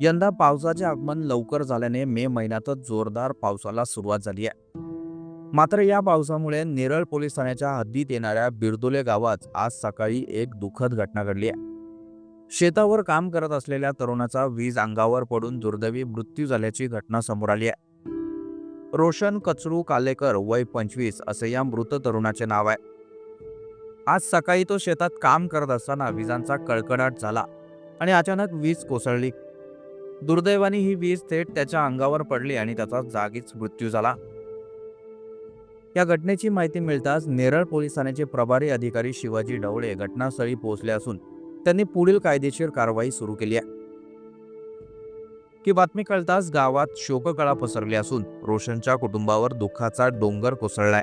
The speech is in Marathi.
यंदा पावसाचे आगमन लवकर झाल्याने मे महिन्यातच जोरदार पावसाला सुरुवात झाली आहे. मात्र या पावसामुळे नेरळ पोलीस ठाण्याच्या हद्दीत येणाऱ्या बिरदोले गावात आज सकाळी एक दुःखद घटना घडली आहे. शेतावर काम करत असलेल्या तरुणाचा वीज अंगावर पडून दुर्दैवी मृत्यू झाल्याची घटना समोर आली आहे. रोशन कचरू कालेकर वय पंचवीस असे या मृत तरुणाचे नाव आहे. आज सकाळी तो शेतात काम करत असताना विजांचा कडकडाट झाला आणि अचानक वीज कोसळली. दुर्दैवाने ही वीज थेट त्याच्या अंगावर पडली आणि त्याचा जागीच मृत्यू झाला. या घटनेची माहिती मिळताच नेरळ पोलिसांचे प्रभारी अधिकारी शिवाजी ढवळे घटनास्थळी पोहोचले असून त्यांनी पुढील कायदेशीर कारवाई सुरू केली आहे. ही बातमी कळताच गावात शोककळा पसरली असून रोशनच्या कुटुंबावर दुःखाचा डोंगर कोसळलाय